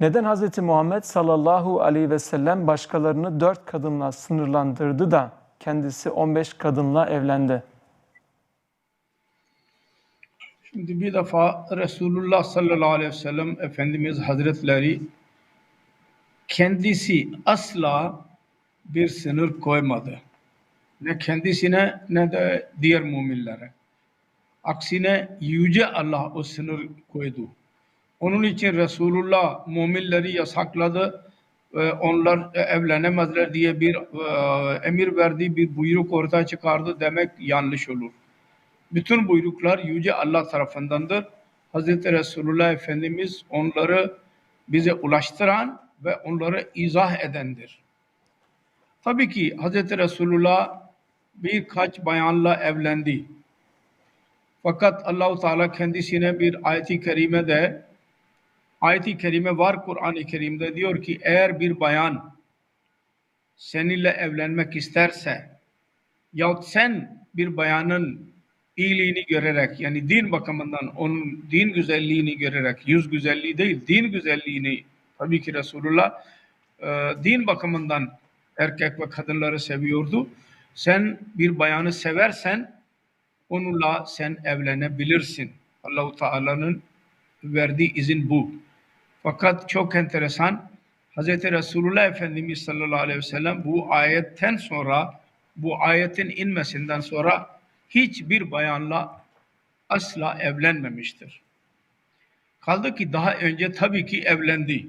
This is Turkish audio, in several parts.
Neden Hz. Muhammed sallallahu aleyhi ve sellem başkalarını dört kadınla sınırlandırdı da kendisi 15 kadınla evlendi? Şimdi bir defa Resulullah sallallahu aleyhi ve sellem Efendimiz Hazretleri kendisi asla bir sınır koymadı. Ne kendisine ne de diğer müminlere. Aksine Yüce Allah o sınır koydu. Onun için Resulullah müminleri yasakladı. Onlar evlenemezler diye bir e, emir verdi, bir buyruk ortaya çıkardı demek yanlış olur. Bütün buyruklar Yüce Allah tarafındandır. Hz. Resulullah Efendimiz onları bize ulaştıran ve onları izah edendir. Tabii ki Hz. Resulullah birkaç bayanla evlendi. Fakat Allahu Teala kendisine bir ayeti kerime de ayeti kerime var Kur'an-ı Kerim'de diyor ki eğer bir bayan seninle evlenmek isterse yahut sen bir bayanın iyiliğini görerek yani din bakımından onun din güzelliğini görerek yüz güzelliği değil din güzelliğini tabii ki Resulullah e, din bakımından erkek ve kadınları seviyordu. Sen bir bayanı seversen onunla sen evlenebilirsin. Allahu Teala'nın verdiği izin bu. Fakat çok enteresan Hz. Resulullah Efendimiz sallallahu aleyhi ve sellem bu ayetten sonra bu ayetin inmesinden sonra hiçbir bayanla asla evlenmemiştir. Kaldı ki daha önce tabii ki evlendi.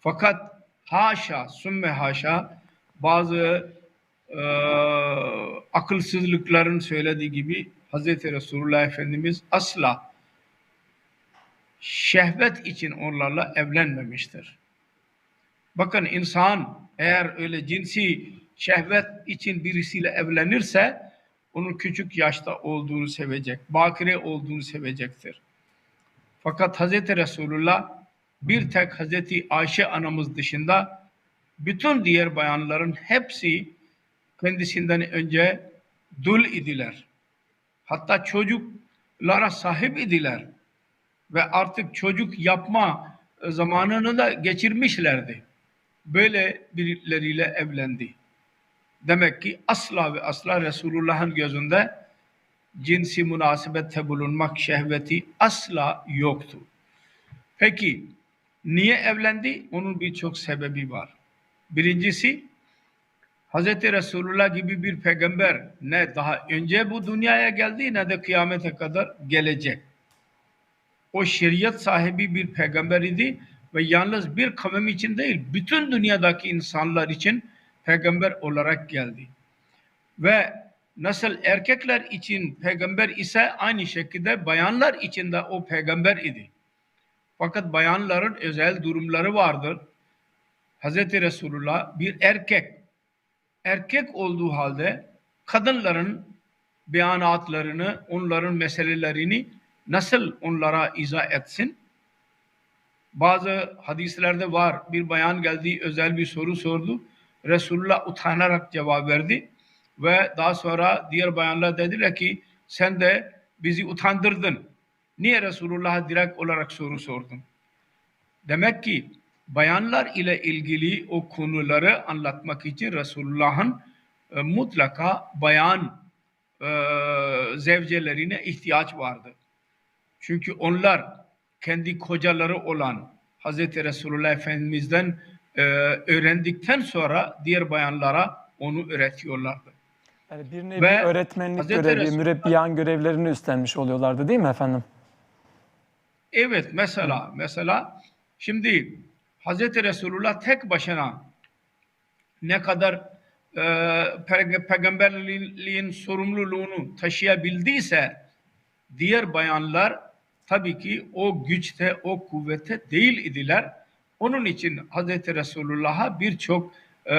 Fakat haşa, sümme haşa bazı e, akılsızlıkların söylediği gibi Hz. Resulullah Efendimiz asla şehvet için onlarla evlenmemiştir. Bakın insan eğer öyle cinsi şehvet için birisiyle evlenirse onun küçük yaşta olduğunu sevecek, bakire olduğunu sevecektir. Fakat Hz. Resulullah bir tek Hz. Ayşe anamız dışında bütün diğer bayanların hepsi kendisinden önce dul idiler. Hatta çocuklara sahip idiler. Ve artık çocuk yapma zamanını da geçirmişlerdi. Böyle birileriyle evlendi. Demek ki asla ve asla Resulullah'ın gözünde cinsi münasebette bulunmak şehveti asla yoktu. Peki niye evlendi? Onun birçok sebebi var. Birincisi Hz. Resulullah gibi bir peygamber ne daha önce bu dünyaya geldi ne de kıyamete kadar gelecek. O şeriat sahibi bir peygamber idi ve yalnız bir kavim için değil bütün dünyadaki insanlar için peygamber olarak geldi. Ve nasıl erkekler için peygamber ise aynı şekilde bayanlar için de o peygamber idi. Fakat bayanların özel durumları vardır. Hz. Resulullah bir erkek. Erkek olduğu halde kadınların beyanatlarını, onların meselelerini nasıl onlara izah etsin? Bazı hadislerde var. Bir bayan geldi, özel bir soru sordu. Resulullah utanarak cevap verdi. Ve daha sonra diğer bayanlar dediler ki sen de bizi utandırdın. Niye Resulullah'a direkt olarak soru sordun? Demek ki bayanlar ile ilgili o konuları anlatmak için Resulullah'ın e, mutlaka bayan e, zevcelerine ihtiyaç vardı. Çünkü onlar kendi kocaları olan Hz. Resulullah Efendimiz'den e, öğrendikten sonra diğer bayanlara onu öğretiyorlardı. Yani bir nevi Ve öğretmenlik Hz. görevi, Resulullah- mürebbiyan görevlerini üstlenmiş oluyorlardı değil mi efendim? Evet mesela mesela şimdi Hz. Resulullah tek başına ne kadar e, peyg- peygamberliğin sorumluluğunu taşıyabildiyse diğer bayanlar tabii ki o güçte, o kuvvete değil idiler. Onun için Hz. Resulullah'a birçok e,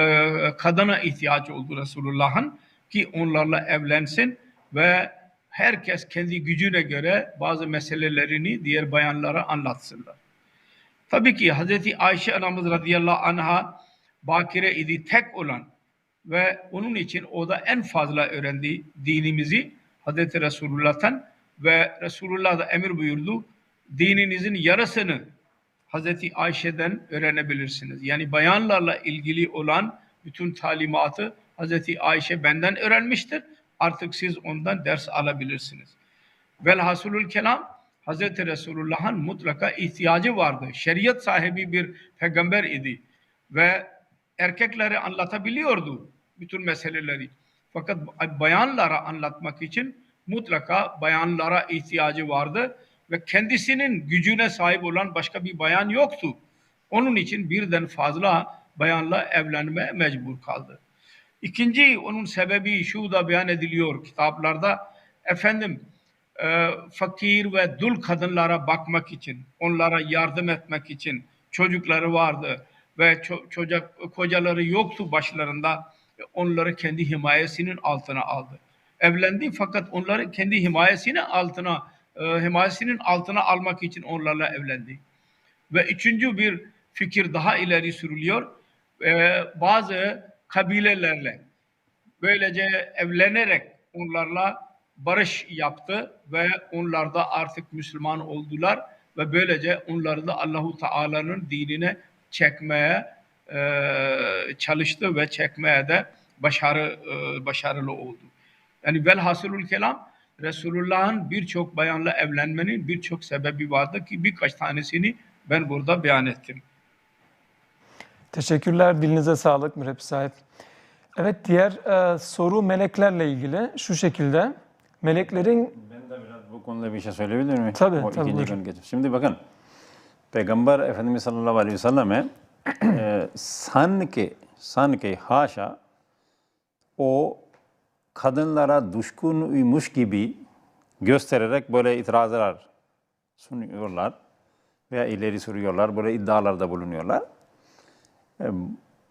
kadına ihtiyaç oldu Resulullah'ın ki onlarla evlensin ve herkes kendi gücüne göre bazı meselelerini diğer bayanlara anlatsınlar. Tabii ki Hazreti Ayşe anamız radıyallahu anha bakire idi tek olan ve onun için o da en fazla öğrendi dinimizi Hazreti Resulullah'tan ve Resulullah da emir buyurdu dininizin yarısını Hazreti Ayşe'den öğrenebilirsiniz. Yani bayanlarla ilgili olan bütün talimatı Hazreti Ayşe benden öğrenmiştir. Artık siz ondan ders alabilirsiniz. Velhasılül kelam Hazreti Resulullah'ın mutlaka ihtiyacı vardı. Şeriat sahibi bir peygamber idi ve erkeklere anlatabiliyordu bütün meseleleri. Fakat bayanlara anlatmak için mutlaka bayanlara ihtiyacı vardı ve kendisinin gücüne sahip olan başka bir bayan yoktu. Onun için birden fazla bayanla evlenmeye mecbur kaldı. İkinci onun sebebi şu da beyan ediliyor kitaplarda. Efendim e, fakir ve dul kadınlara bakmak için, onlara yardım etmek için çocukları vardı ve ço- çocuk kocaları yoktu başlarında. Onları kendi himayesinin altına aldı. Evlendi fakat onları kendi himayesinin altına e, himayesinin altına almak için onlarla evlendi. Ve üçüncü bir fikir daha ileri sürülüyor. Ee, bazı kabilelerle böylece evlenerek onlarla barış yaptı ve onlar da artık Müslüman oldular ve böylece onları da Allahu Teala'nın dinine çekmeye e, çalıştı ve çekmeye de başarı e, başarılı oldu. Yani velhasılül kelam Resulullah'ın birçok bayanla evlenmenin birçok sebebi vardı ki birkaç tanesini ben burada beyan ettim. Teşekkürler. Dilinize sağlık Mürebbis sahip. Evet diğer e, soru meleklerle ilgili şu şekilde. Meleklerin Ben de biraz bu konuda bir şey söyleyebilir miyim? Tabii, o tabii, ikinci. Şimdi bakın, Peygamber Efendimiz sallallahu aleyhi ve selleme e, sanki, sanki haşa o kadınlara düşkün uymuş gibi göstererek böyle itirazlar sunuyorlar veya ileri sürüyorlar, böyle iddialarda bulunuyorlar. E,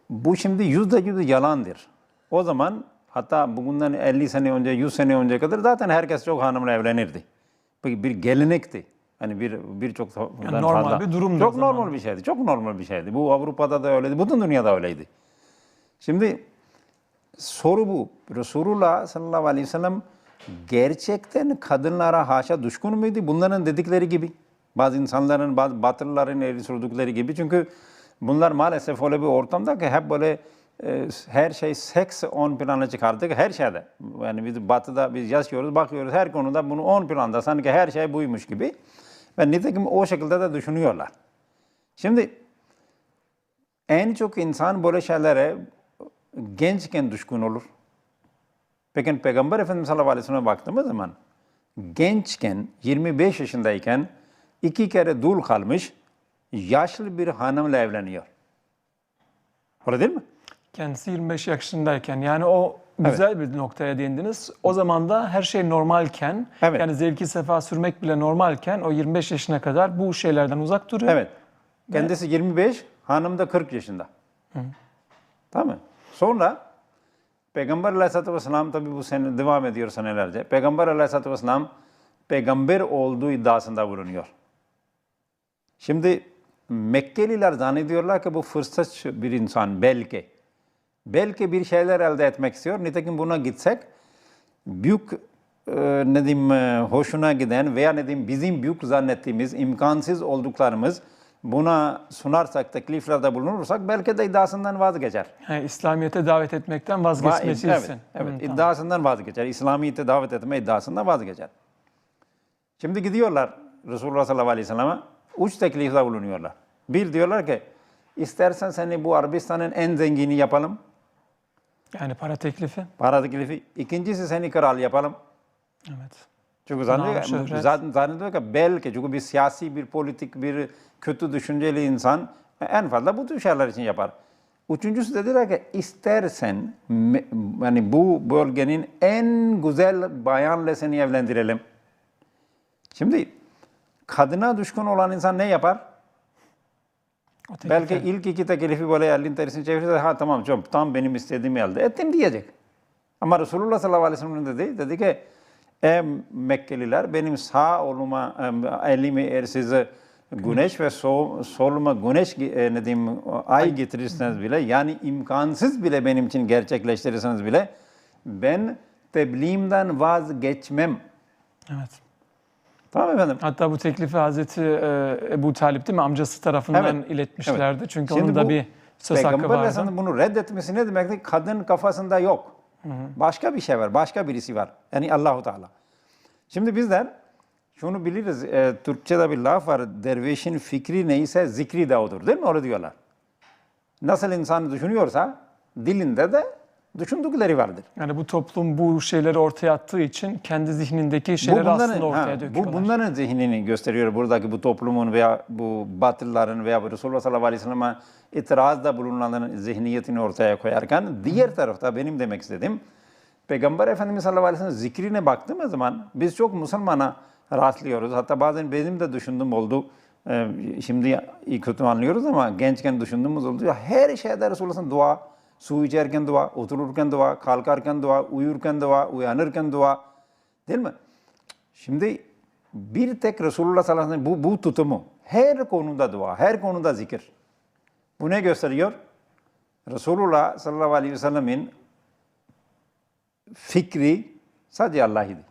Bu şimdi yüzde yüz yalandır. O zaman hatta bugünden 50 sene önce, 100 sene önce kadar zaten herkes çok hanımla evlenirdi. Bir, gelenekti. Hani bir birçok Yani normal bir durumdu Çok normal bir şeydi. Çok normal bir şeydi. Bu Avrupa'da da öyleydi. Bütün dünyada öyleydi. Şimdi soru bu. Resulullah sallallahu aleyhi ve sellem gerçekten kadınlara haşa düşkün müydü? Bunların dedikleri gibi. Bazı insanların, bazı batılıların eğri sürdükleri gibi. Çünkü bunlar maalesef öyle bir ortamda ki hep böyle e, her şey seks on plana çıkardık her şeyde. Yani biz batıda biz yaşıyoruz, bakıyoruz her konuda bunu on planda sanki her şey buymuş gibi. Ve nitekim o şekilde de düşünüyorlar. Şimdi en çok insan böyle şeylere gençken düşkün olur. Peki Peygamber Efendimiz sallallahu aleyhi ve sellem'e baktığımız zaman gençken 25 yaşındayken iki kere dul kalmış yaşlı bir hanımla evleniyor. Öyle değil mi? kendisi 25 yaşındayken yani o güzel bir noktaya değindiniz. O zaman da her şey normalken Evet. yani zevki sefa sürmek bile normalken o 25 yaşına kadar bu şeylerden uzak duruyor. Evet. Kendisi 25, hanım da 40 yaşında. Tamam mı? Sonra Peygamber aleyhissalatü vesselam tabi bu sene devam ediyor senelerce. Peygamber aleyhissalatü vesselam peygamber olduğu iddiasında bulunuyor. Şimdi Mekkeliler zannediyorlar ki bu fırsatçı bir insan belki. Belki bir şeyler elde etmek istiyor. Nitekim buna gitsek büyük e, ne diyeyim e, hoşuna giden veya ne diyeyim bizim büyük zannettiğimiz imkansız olduklarımız buna sunarsak, tekliflerde bulunursak belki de iddiasından vazgeçer. Yani İslamiyet'e davet etmekten Va- vazgeçmesi evet, için. evet. Hı, tamam. iddiasından vazgeçer. İslamiyet'e davet etme iddiasından vazgeçer. Şimdi gidiyorlar Resulullah sallallahu aleyhi ve selleme uç teklifte bulunuyorlar. Bir diyorlar ki istersen seni bu Arabistan'ın en zengini yapalım. Yani para teklifi. Para teklifi. İkincisi seni kral yapalım. Evet. Çünkü zannediyor, şöhret. zaten zannediyor ki belki çünkü bir siyasi, bir politik, bir kötü düşünceli insan en fazla bu tür şeyler için yapar. Üçüncüsü dediler ki istersen yani bu bölgenin en güzel bayanla seni evlendirelim. Şimdi kadına düşkün olan insan ne yapar? Teklifi. Belki ilk iki teklifi böyle elin terisini çevirirse ha tamam çok tam benim istediğimi elde ettim diyecek. Ama Resulullah sallallahu aleyhi ve sellem dedi, dedi ki ey Mekkeliler benim sağ oluma elimi eğer size güneş ve sol, soluma güneş e, ne diyeyim ay getirirseniz bile yani imkansız bile benim için gerçekleştirirseniz bile ben tebliğimden vazgeçmem. Evet. Tamam efendim. Hatta bu teklifi Hazreti e, Ebu Talip değil mi amcası tarafından Evet, iletmişlerdi. Çünkü Şimdi onun da bu bir söz hakkı Peygamber vardı. Aleyhisselam'ın bunu reddetmesi ne demekti? Kadın kafasında yok. Başka bir şey var, başka birisi var. Yani Allahu Teala. Şimdi bizler şunu biliriz, e, Türkçe'de bir laf var, dervişin fikri neyse zikri de odur değil mi? Öyle diyorlar. Nasıl insan düşünüyorsa dilinde de düşündükleri vardır. Yani bu toplum bu şeyleri ortaya attığı için kendi zihnindeki şeyleri aslında ortaya ha, döküyorlar. Bu bunların zihnini gösteriyor buradaki bu toplumun veya bu batılların veya bu Resulullah sallallahu aleyhi ve sellem'e itirazda bulunanların zihniyetini ortaya koyarken diğer tarafta benim demek istediğim Peygamber Efendimiz sallallahu aleyhi ve sellem zikrine baktığımız zaman biz çok Müslümana rastlıyoruz. Hatta bazen benim de düşündüğüm oldu. Ee, Şimdi iyi kötü anlıyoruz ama gençken düşündüğümüz oldu. Ya Her şeyde Resulullah'ın dua, su içerken dua, otururken dua, kalkarken dua, uyurken dua, uyanırken dua. Değil mi? Şimdi bir tek Resulullah sallallahu aleyhi ve sellem bu, bu tutumu her konuda dua, her konuda zikir. Bu ne gösteriyor? Resulullah sallallahu aleyhi ve sellemin fikri sadece Allah idi.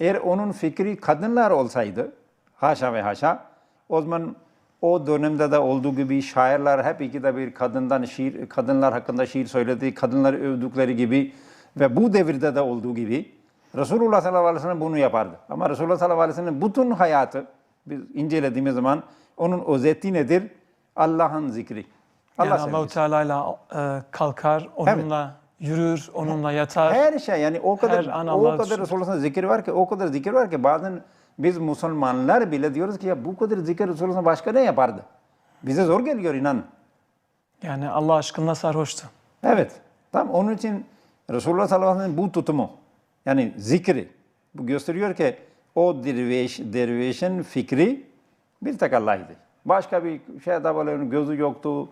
Eğer onun fikri kadınlar olsaydı, haşa ve haşa, o zaman o dönemde de olduğu gibi şairler hep ikide bir kadından şiir, kadınlar hakkında şiir söyledi, kadınları övdükleri gibi ve bu devirde de olduğu gibi Resulullah sallallahu aleyhi ve sellem bunu yapardı. Ama Resulullah sallallahu aleyhi ve sellem bütün hayatı biz incelediğimiz zaman onun özeti nedir? Allah'ın zikri. Allah yani Allahu. Teala ile kalkar, onunla yürür, onunla yatar. Her şey yani o kadar o kadar düşünür. Resulullah'ın zikir var ki o kadar zikir var ki bazen biz Müslümanlar bile diyoruz ki ya bu kadar zikir Resulullah başka ne yapardı? Bize zor geliyor inan. Yani Allah aşkına sarhoştu. Evet. Tamam onun için Resulullah sallallahu aleyhi ve sellem bu tutumu yani zikri bu gösteriyor ki o derviş, dervişin fikri bir tek Allah'ydı. Başka bir şey de böyle gözü yoktu,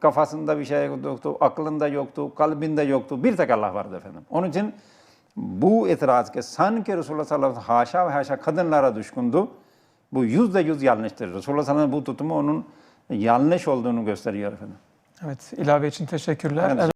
kafasında bir şey yoktu, aklında yoktu, kalbinde yoktu. Bir tek Allah vardı efendim. Onun için bu itiraz ki sanki Resulullah sallallahu aleyhi ve sellem haşa ve haşa kadınlara düşkündü. Bu yüzde yüz yanlıştır. Resulullah sallallahu aleyhi ve sellem bu tutumu onun yanlış olduğunu gösteriyor efendim. Evet, ilave için teşekkürler. Evet.